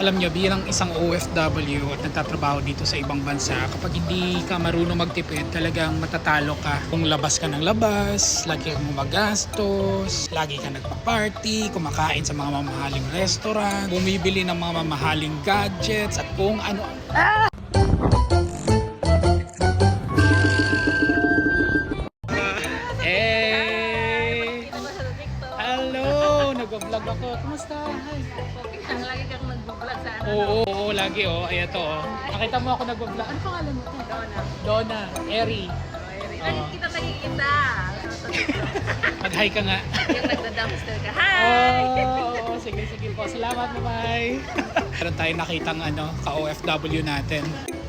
Alam nyo, bilang isang OFW at nagtatrabaho dito sa ibang bansa, kapag hindi ka marunong magtipid, talagang matatalo ka. Kung labas ka ng labas, lagi kang gumagastos, lagi ka nagpa-party, kumakain sa mga mamahaling restaurant, bumibili ng mga mamahaling gadgets, at kung ano Eh! Ako. Kumusta? Hi. Lang, lagi kang nag-vlog sa ano. Oo, oo, oo, lagi oh. Ay, ito oh. Nakita mo ako nag-vlog. Ano pangalan mo? Donna. Donna, Eri. Ay, kita. Sa TikTok. Mag-hi ka nga. Yung nagda-dumpster ka. Hi! Oo, sige, sige po. Salamat, bye-bye. Meron tayong nakitang ano, ka-OFW natin.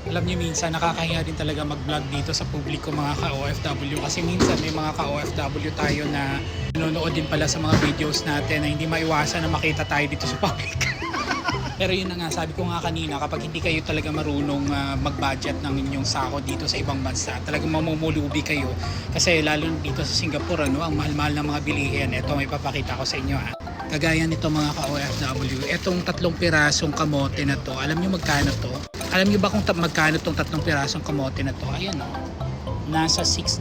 Alam niyo minsan nakakahiya din talaga mag-vlog dito sa publiko mga ka-OFW kasi minsan may mga ka-OFW tayo na nanonood din pala sa mga videos natin na hindi maiwasan na makita tayo dito sa public. Pero yun na nga, sabi ko nga kanina, kapag hindi kayo talaga marunong ah, mag-budget ng inyong sako dito sa ibang bansa, talagang mamumulubi kayo. Kasi lalo na dito sa Singapore, ano, ang mahal-mahal ng mga bilihin. Ito, may papakita ko sa inyo. Ha. Kagaya nito mga ka-OFW, itong tatlong pirasong kamote na to, alam nyo magkano to? Alam nyo ba kung ta- magkano tong tatlong pirasong kamote na to? Ayan o. Nasa $6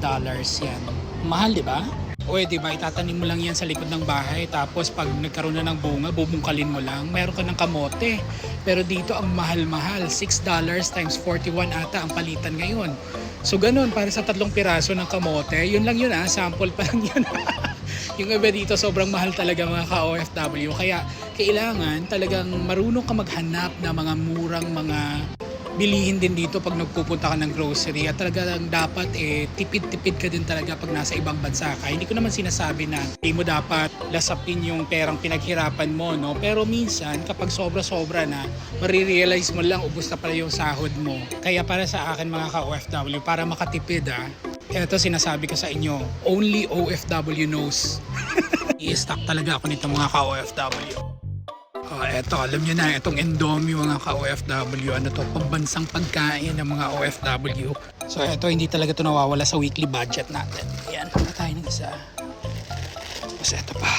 yan. Mahal, di ba? O di ba, itatanim mo lang yan sa likod ng bahay tapos pag nagkaroon na ng bunga, bubungkalin mo lang. Meron ka ng kamote. Pero dito ang mahal-mahal. $6 times 41 ata ang palitan ngayon. So ganun, para sa tatlong piraso ng kamote, yun lang yun ah, sample pa lang yun. yung iba dito sobrang mahal talaga mga ka-OFW. Kaya kailangan talagang marunong ka maghanap ng mga murang mga bilihin din dito pag nagpupunta ka ng grocery at talagang dapat eh tipid-tipid ka din talaga pag nasa ibang bansa ka. Hindi ko naman sinasabi na hindi mo dapat lasapin yung perang pinaghirapan mo, no? Pero minsan kapag sobra-sobra na, marirealize mo lang ubos na pala yung sahod mo. Kaya para sa akin mga ka-OFW, para makatipid ah, ito sinasabi ko sa inyo, only OFW knows. I-stock talaga ako nito mga ka-OFW. Oh, eto, alam nyo na, itong Indomie mga ka-OFW, ano to, pambansang pagkain ng mga OFW. So, eto, hindi talaga to nawawala sa weekly budget natin. Ayan, na tayo ng isa. Tapos eto pa.